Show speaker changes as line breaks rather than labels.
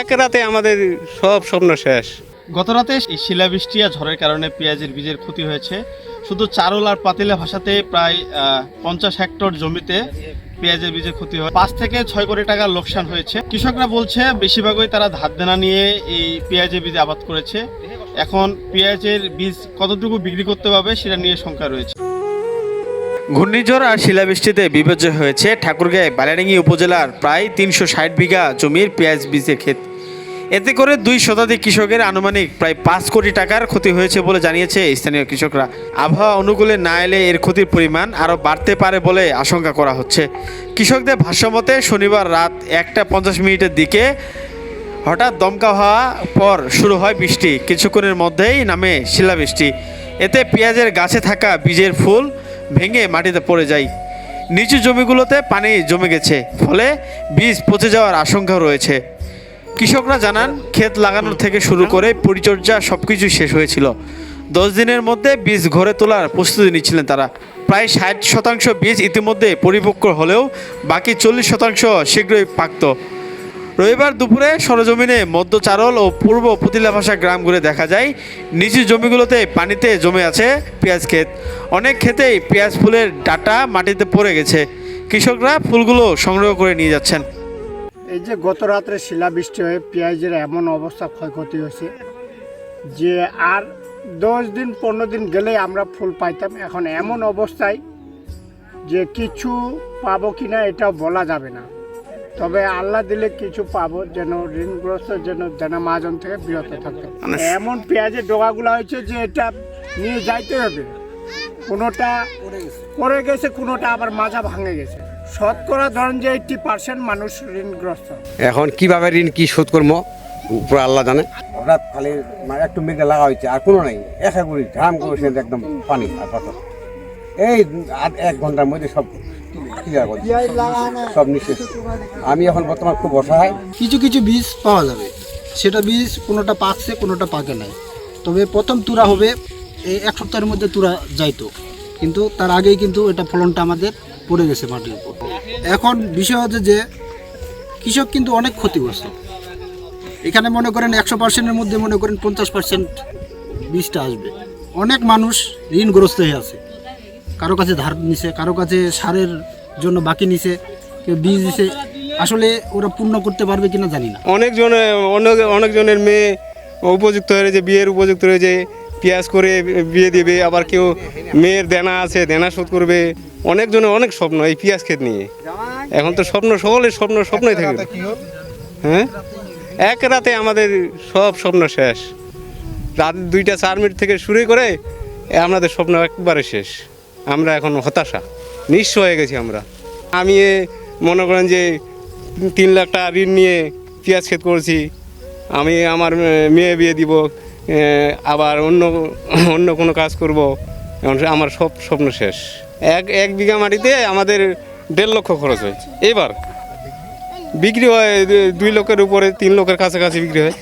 এক রাতে আমাদের সব স্বপ্ন শেষ।
গত রাতে শিলাবৃষ্টি আর ঝড়ের কারণে পেঁয়াজের বীজের ক্ষতি হয়েছে। শুধু চারল আর পাতিলা ভাষাতে প্রায় পঞ্চাশ হেক্টর জমিতে পেঁয়াজের বীজের ক্ষতি হয়। পাঁচ থেকে ছয় কোটি টাকার লোকসান হয়েছে। কৃষকরা বলছে, বেশিরভাগই তারা ধার দেনা নিয়ে এই পেঁয়াজের বীজ আবাদ করেছে। এখন পেঁয়াজের বীজ কতটুকু বিক্রি করতে পারবে, সেটা নিয়ে শঙ্কা রয়েছে।
ঘূর্ণিঝড় আর শিলাবৃষ্টিতে বিপর্যয় হয়েছে ঠাকুরগাঁয়। বালিয়াডাঙ্গি উপজেলার প্রায় তিনশো ষাট বিঘা জমির পেঁয়াজ বীজের ক্ষেত। এতে করে দুই শতাধিক কৃষকের আনুমানিক প্রায় পাঁচ কোটি টাকার ক্ষতি হয়েছে বলে জানিয়েছে স্থানীয় কৃষকরা। আবহাওয়া অনুকূলে না এলে এর ক্ষতির পরিমাণ আরও বাড়তে পারে বলে আশঙ্কা করা হচ্ছে। কৃষকদের ভাষ্যমতে, শনিবার রাত একটা পঞ্চাশ মিনিটের দিকে হঠাৎ দমকা হওয়া পর শুরু হয় বৃষ্টি। কিছুক্ষণের মধ্যেই নামে শিলাবৃষ্টি। এতে পেঁয়াজের গাছে থাকা বীজের ফুল ভেঙে মাটিতে পড়ে যায় নিচু জমিগুলোতে পানি জমে গেছে, ফলে বীজ পচে যাওয়ার আশঙ্কা রয়েছে। কৃষকরা জানান, ক্ষেত লাগানোর থেকে শুরু করে পরিচর্যা সব কিছু শেষ হয়েছিল। দশ দিনের মধ্যে বীজ ঘরে তোলার প্রস্তুতি নিচ্ছিলেন তারা। প্রায় ষাট শতাংশ বীজ ইতিমধ্যে পরিপক্ক হলেও বাকি চল্লিশ শতাংশ শীঘ্রই পাকত। রবিবার দুপুরে সরজমিনে মধ্য চারল ও পূর্ব পুতিলা ভাষা গ্রাম ঘুরে দেখা যায়। নিচু জমিগুলোতে পানিতে জমে আছে পেঁয়াজ ক্ষেত। অনেক ক্ষেতেই পেঁয়াজ ফুলের ডাটা মাটিতে পড়ে গেছে। কৃষকরা ফুলগুলো সংগ্রহ করে নিয়ে যাচ্ছেন।
এই যে গত রাত্রে শিলাবৃষ্টি হয়ে পেঁয়াজের এমন অবস্থা ক্ষয়ক্ষতি হয়েছে যে আর দশ দিন, পনেরো দিন গেলে আমরা ফুল পাইতাম। এখন এমন অবস্থায় যে কিছু পাবো কি না এটাও বলা যাবে না। তবে আল্লাহ দিলে কিছু পাবো যেন ঋণগ্রস্ত যেন যেন মাজন থেকে বিরত থাকতে পারে। এমন পেঁয়াজের ডোগাগুলো হয়েছে যে এটা নিয়ে যাইতে হবে। কোনোটা পড়ে গেছে। কোনোটা আবার মাজা ভাঙে গেছে। শতকরা ধরেন যে এইটটি পার্সেন্ট মানুষ ঋণগ্রস্ত।
এখন কীভাবে ঋণ কি শোধ করব? উপরে আল্লাহ জানে। হঠাৎ খালি মানে একটু মেঘে লাগা হয়েছে আর কোনো নাই। একা করি ঝাম করেছে একদম পানি আর পাথর। এই আধ এক ঘণ্টার মধ্যে সব করে। সব নিঃশেষ আমি এখন বর্তমান খুব অসহায়।
কিছু কিছু বীজ পাওয়া যাবে। সেটা বীজ কোনোটা পাকছে, কোনোটা পাকে নাই। তবে প্রথম তুরা হবে, এই এক সপ্তাহের মধ্যে তুরা যাইতো। কিন্তু তার আগেই কিন্তু এটা ফলনটা আমাদের পড়ে গেছে মাটির উপর। এখন বিষয় হচ্ছে যে, কৃষক কিন্তু অনেক ক্ষতিগ্রস্ত। এখানে মনে করেন একশো পার্সেন্টের মধ্যে মনে করেন পঞ্চাশ পার্সেন্ট বীজটা আসবে। অনেক মানুষ ঋণগ্রস্ত হয়ে আছে। কারও কাছে ধার নিছে, কারও কাছে সারের জন্য বাকি নিছে, কেউ বীজ দিছে। আসলে ওরা পূর্ণ করতে পারবে কিনা জানি না।
অনেকজনে, অনেক, অনেকজনের মেয়ে উপযুক্ত হয়েছে বিয়ের উপযুক্ত হয়েছে পেঁয়াজ করে বিয়ে দেবে, আবার কেউ মেয়ের দেনা আছে, দেনা শোধ করবে। অনেকজনের অনেক স্বপ্ন এই পেঁয়াজ ক্ষেত নিয়ে। এখন তো স্বপ্ন সকলের স্বপ্ন, স্বপ্নই থাকে হ্যাঁ? এক রাতে আমাদের সব স্বপ্ন শেষ। রাত দুইটা চার মিনিট থেকে শুরু করে আমাদের স্বপ্ন একবারে শেষ। আমরা এখন হতাশা। নিঃস্ব হয়ে গেছি আমরা। আমি মনে করেন যে তিন লাখ টাকা ঋণ নিয়ে পেঁয়াজ ক্ষেত করছি। আমি আমার মেয়ে বিয়ে দিব আবার অন্য অন্য কোনো কাজ করব। এখন আমার সব স্বপ্ন শেষ। এক এক বিঘা মাটিতে আমাদের দেড় লক্ষ খরচ হয় এবার বিক্রি হয় দুই লক্ষের উপরে, তিন লক্ষের কাছাকাছি বিক্রি হয়।